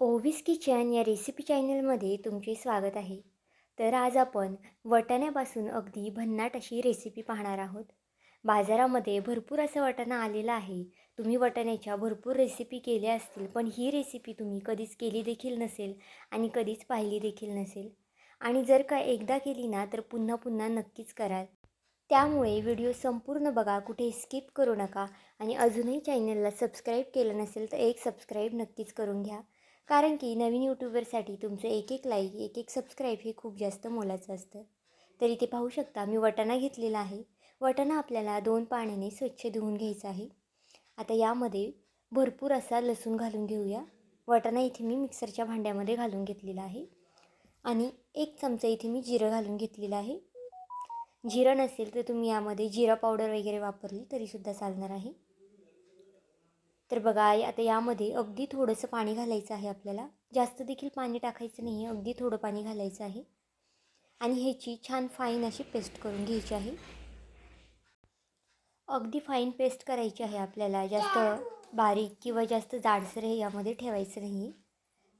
ओव्हिस kitchen या recipe चॅनलमध्ये तुमचे स्वागत आहे. तर आज आपण वटाण्यापासून अगदी भन्नाट अशी रेसिपी पाहणार आहोत. बाजारामध्ये भरपूर असं वाटाणा आलेला आहे. तुम्ही वाटाण्याच्या भरपूर रेसिपी केल्या असतील पण ही रेसिपी तुम्ही कधीच केली देखील नसेल आणि कधीच पाहिली देखील नसेल. आणि जर का एकदा केली ना तर पुन्हा पुन्हा नक्कीच कराल. त्यामुळे व्हिडिओ संपूर्ण बघा कुठे स्किप करू नका आणि अजूनही चॅनलला सबस्क्राईब केलं नसेल तर एक सबस्क्राईब नक्कीच करून घ्या. कारण की नवीन यूट्यूबरसाठी तुमचं एक एक लाईक एक एक सबस्क्राईब हे खूप जास्त मोलाचं असतं. तर इथे पाहू शकता मी वटाणा घेतलेला आहे. वटाणा आपल्याला दोन पाण्याने स्वच्छ धुवून घ्यायचा आहे. आता यामध्ये भरपूर असा लसूण घालून घेऊया. वटाणा इथे मी मिक्सरच्या भांड्यामध्ये घालून घेतलेला आहे. आणि एक चमचा इथे मी जिरं घालून घेतलेलं आहे. जिरं नसेल तर तुम्ही यामध्ये जिरा पावडर वगैरे वापरली तरीसुद्धा चालणार आहे. तर बघा आता यामध्ये अगदी थोडंसं पाणी घालायचं आहे आपल्याला. जास्त देखील पाणी टाकायचं नाही आहे अगदी थोडं पाणी घालायचं आहे. आणि ह्याची छान फाईन अशी पेस्ट करून घ्यायची आहे. अगदी फाईन पेस्ट करायची आहे आपल्याला. जास्त बारीक किंवा जास्त जाडसर हे यामध्ये ठेवायचं नाही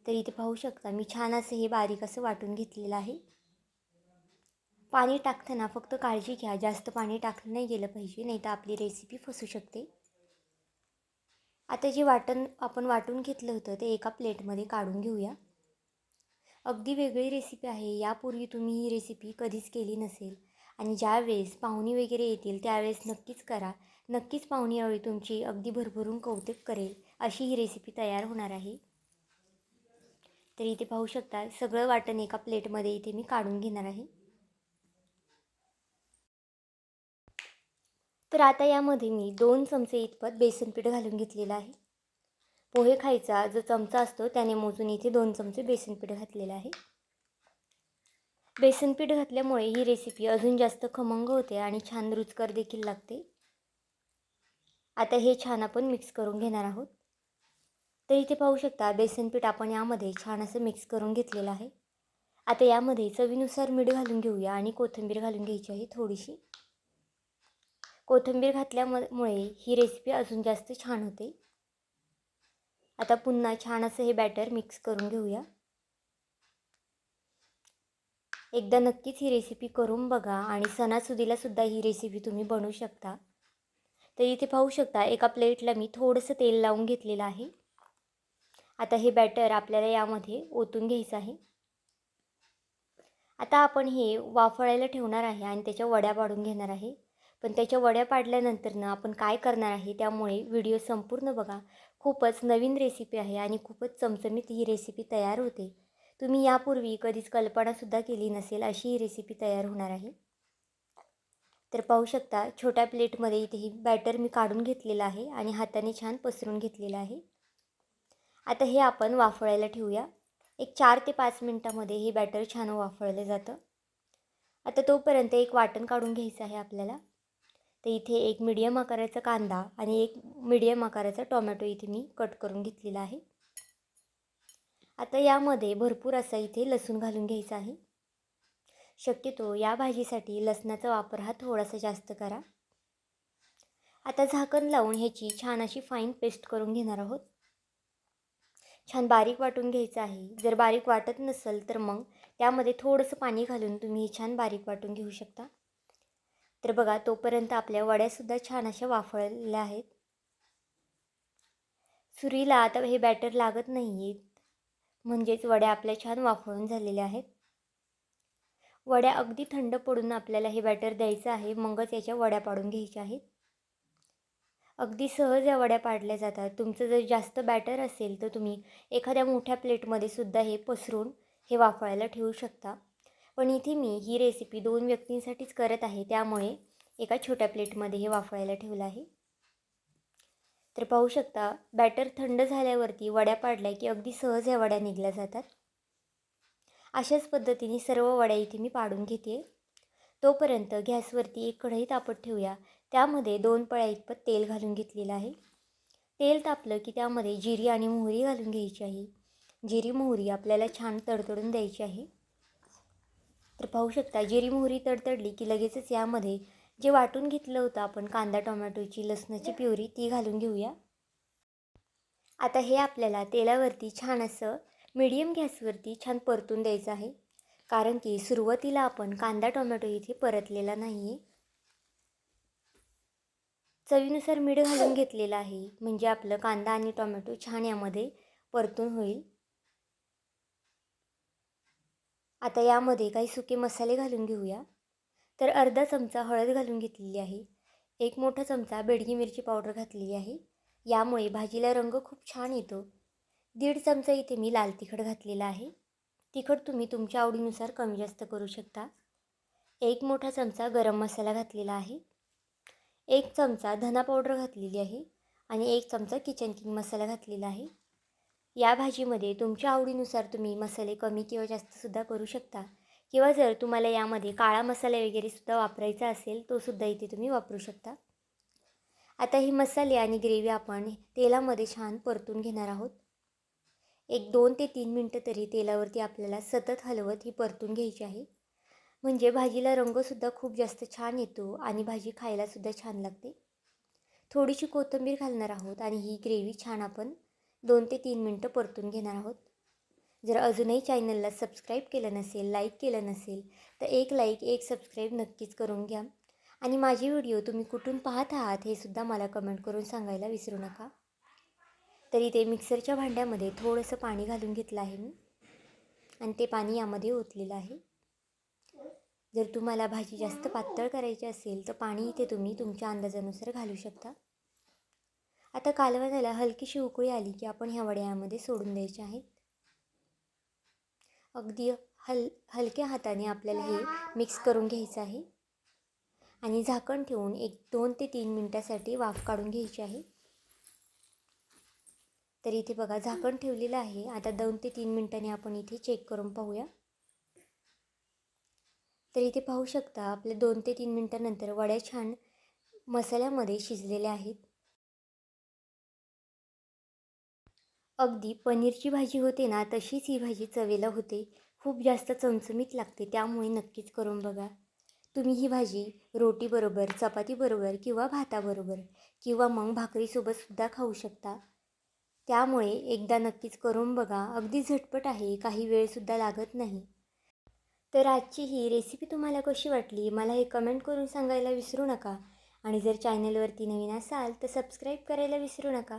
तर इथे पाहू शकता मी छान असं हे बारीक असं वाटून घेतलेलं आहे. पाणी टाकताना फक्त काळजी घ्या. जास्त पाणी टाकलं नाही गेलं पाहिजे नाही तर आपली रेसिपी फसू शकते. आता जे वाटण आपण वाटून घेतलं होतं ते एका प्लेटमध्ये काढून घेऊया. अगदी वेगळी रेसिपी आहे. यापूर्वी तुम्ही ही रेसिपी कधीच केली नसेल. आणि ज्यावेळेस पाहुणी वगैरे येतील त्यावेळेस नक्कीच करा. नक्कीच पाहुणी यावेळी तुमची अगदी भरभरून कौतुक करेल. अशी ही रेसिपी तयार होणार आहे. तर इथे पाहू शकता सगळं वाटण एका प्लेटमध्ये इथे मी काढून घेणार आहे. तर आता यामध्ये मी दोन चमचे इतपत बेसन पीठ घालून घेतलेलं आहे. पोहे खायचा जो चमचा असतो त्याने मोजून इथे दोन चमचे बेसन पीठ घातलेलं आहे. बेसन पीठ घातल्यामुळे ही रेसिपी अजून जास्त खमंग होते आणि छान रुचकर देखील लागते. आता हे छान आपण मिक्स करून घेणार आहोत. तर इथे पाहू शकता बेसन पीठ आपण यामध्ये छान असं मिक्स करून घेतलेलं आहे. आता यामध्ये चवीनुसार मीठ घालून घेऊया आणि कोथिंबीर घालून घ्यायची आहे थोडीशी. कोथिंबीर घातल्यामुळे ही रेसिपी अजून जास्त छान होते. आता पुन्हा छान असं हे बॅटर मिक्स करून घेऊया. एकदा नक्कीच ही रेसिपी करून बघा आणि सणासुदीला सुद्धा ही रेसिपी तुम्ही बनवू शकता. तर इथे पाहू शकता एका प्लेटला मी थोडंसं तेल लावून घेतलेलं आहे. आता हे बॅटर आपल्याला यामध्ये ओतून घ्यायचं आहे. आता आपण हे वाफळायला ठेवणार आहे आणि त्याच्या वड्या पाडून घेणार आहे. पण त्याच्या वड्या पाडल्यानंतर ना आपण काय करणार आहे त्यामुळे व्हिडिओ संपूर्ण बघा. खूपच नवीन रेसिपी आहे आणि खूपच चमचमीत ही रेसिपी तयार होते. तुम्ही यापूर्वी कधीच कल्पनासुद्धा केली नसेल अशी ही रेसिपी तयार होणार आहे. तर पाहू शकता छोट्या प्लेटमध्ये इथे ही बॅटर मी काढून घेतलेलं आहे आणि हाताने छान पसरून घेतलेलं आहे. आता हे आपण वाफळायला ठेवूया. एक चार ते पाच मिनटामध्ये हे बॅटर छान वाफळलं जातं. आता तोपर्यंत एक वाटण काढून घ्यायचं आहे आपल्याला. तर इथे एक मिडियम आकाराचा कांदा आणि एक मिडियम आकाराचा टोमॅटो इथे मी कट करून घेतलेला आहे. आता यामध्ये भरपूर असा इथे लसूण घालून घ्यायचा आहे. शक्यतो या भाजीसाठी लसणाचा वापर हा थोडासा जास्त करा. आता झाकण लावून ह्याची छान अशी फाईन पेस्ट करून घेणार आहोत. छान बारीक वाटून घ्यायचं आहे. जर बारीक वाटत नसेल तर मग त्यामध्ये थोडंसं पाणी घालून तुम्ही छान बारीक वाटून घेऊ शकता. तर बघा तोपर्यंत आपल्या वड्यासुद्धा छान अशा वाफळल्या आहेत. सुरीला आता हे बॅटर लागत नाही आहेत म्हणजेच वड्या आपल्या छान वाफळून झालेल्या आहेत. वड्या अगदी थंड पडून आपल्याला हे बॅटर द्यायचं आहे मगच याच्या वड्या पाडून घ्यायच्या आहेत. अगदी सहज या वड्या पाडल्या जातात. तुमचं जर जास्त बॅटर असेल तर तुम्ही एखाद्या मोठ्या प्लेटमध्ये सुद्धा हे पसरून हे वाफळायला ठेवू शकता. पण इथे मी ही रेसिपी दोन व्यक्तींसाठीच करत आहे त्यामुळे एका छोट्या प्लेटमध्ये हे वाफळायला ठेवलं आहे. तर पाहू शकता बॅटर थंड झाल्यावरती वड्या पाडल्या की अगदी सहज ह्या वड्या निघल्या जातात. अशाच पद्धतीने सर्व वड्या इथे मी पाडून घेते. तोपर्यंत गॅसवरती एक कढई तापत ठेवूया. त्यामध्ये दोन पळ्या इतपत तेल घालून घेतलेलं आहे. तेल तापलं की त्यामध्ये जिरी आणि मोहरी घालून घ्यायची आहे. जिरी मोहरी आपल्याला छान तडतडून द्यायची आहे. तर पाहू शकता जिरी मोहरी तडतडली की लगेचच यामध्ये जे वाटून घेतलं होतं आपण कांदा टोमॅटोची लसणाची प्युरी ती घालून घेऊया. आता हे आपल्याला तेलावरती छान असं मीडियम गॅसवरती छान परतून द्यायचं आहे. कारण की सुरुवातीला आपण कांदा टोमॅटो इथे परतलेला नाही आहे चवीनुसार मीठ घालून घेतलेलं आहे. म्हणजे आपलं कांदा आणि टोमॅटो छान यामध्ये परतून होईल. आता यामध्ये काही सुके मसाले घालून घेऊया. तर अर्धा चमचा हळद घालून घेतलेली आहे. एक मोठा चमचा बेडगी मिरची पावडर घातलेली आहे. यामुळे भाजीला रंग खूप छान येतो. दीड चमचा इथे मी लाल तिखट घातलेला आहे. तिखट तुम्ही तुमच्या आवडीनुसार कमी जास्त करू शकता. एक मोठा चमचा गरम मसाला घातलेला आहे. एक चमचा धना पावडर घातलेली आहे आणि एक चमचा किचन किंग मसाला घातलेला आहे. या भाजीमध्ये तुमच्या आवडीनुसार तुम्ही मसाले कमी किंवा जास्तसुद्धा करू शकता. किंवा जर तुम्हाला यामध्ये काळा मसाला वगैरे सुद्धा वापरायचा असेल तोसुद्धा इथे तुम्ही वापरू शकता. आता हे मसाले आणि ग्रेव्ही आपण तेलामध्ये छान परतून घेणार आहोत. एक दोन ते तीन मिनटं तरी तेलावरती आपल्याला सतत हलवत ही परतून घ्यायची आहे. म्हणजे भाजीला रंगसुद्धा खूप जास्त छान येतो आणि भाजी खायलासुद्धा छान लागते. थोडीशी कोथिंबीर घालणार आहोत आणि ही ग्रेव्ही छान आपण दोन ते तीन मिनटं परतून घेणार आहोत. जर अजूनही चॅनलला सबस्क्राईब केलं नसेल लाईक केलं नसेल तर एक लाईक एक सबस्क्राईब नक्कीच करून घ्या. आणि माझी व्हिडिओ तुम्ही कुठून पाहत आहात हे सुद्धा मला कमेंट करून सांगायला विसरू नका. तरी ते मिक्सरच्या भांड्यामध्ये थोडंसं पाणी घालून घेतलं आहे मी. आणि ते पाणी यामध्ये ओतलेलं आहे. जर तुम्हाला भाजी जास्त पातळ करायची असेल तर पाणी इथे तुम्ही तुमच्या अंदाजानुसार घालू शकता. आता कालवणाला हलकीशी उकळी आली की आपण ह्या वड्या यामध्ये सोडून द्यायच्या आहेत. अगदी हल हलक्या हाताने आपल्याला हे मिक्स करून घ्यायचं आहे. आणि झाकण ठेवून एक दोन ते तीन मिनटासाठी वाफ काढून घ्यायची आहे. तर इथे बघा झाकण ठेवलेलं आहे. आता दोन ते तीन मिनटांनी आपण इथे चेक करून पाहूया. तर इथे पाहू शकता आपल्या दोन ते तीन मिनटानंतर वड्या छान मसाल्यामध्ये शिजलेल्या आहेत. अगदी पनीरची भाजी होते ना तशीच ही भाजी चवेला होते. खूप जास्त चमचमीत लागते त्यामुळे नक्कीच करून बघा. तुम्ही ही भाजी रोटीबरोबर चपातीबरोबर किंवा भाताबरोबर किंवा मग भाकरीसोबतसुद्धा खाऊ शकता. त्यामुळे एकदा नक्कीच करून बघा. अगदी झटपट आहे काही वेळसुद्धा लागत नाही. तर आजची ही रेसिपी तुम्हाला कशी वाटली मला हे कमेंट करून सांगायला विसरू नका. आणि जर चॅनलवरती नवीन असाल तर सबस्क्राईब करायला विसरू नका.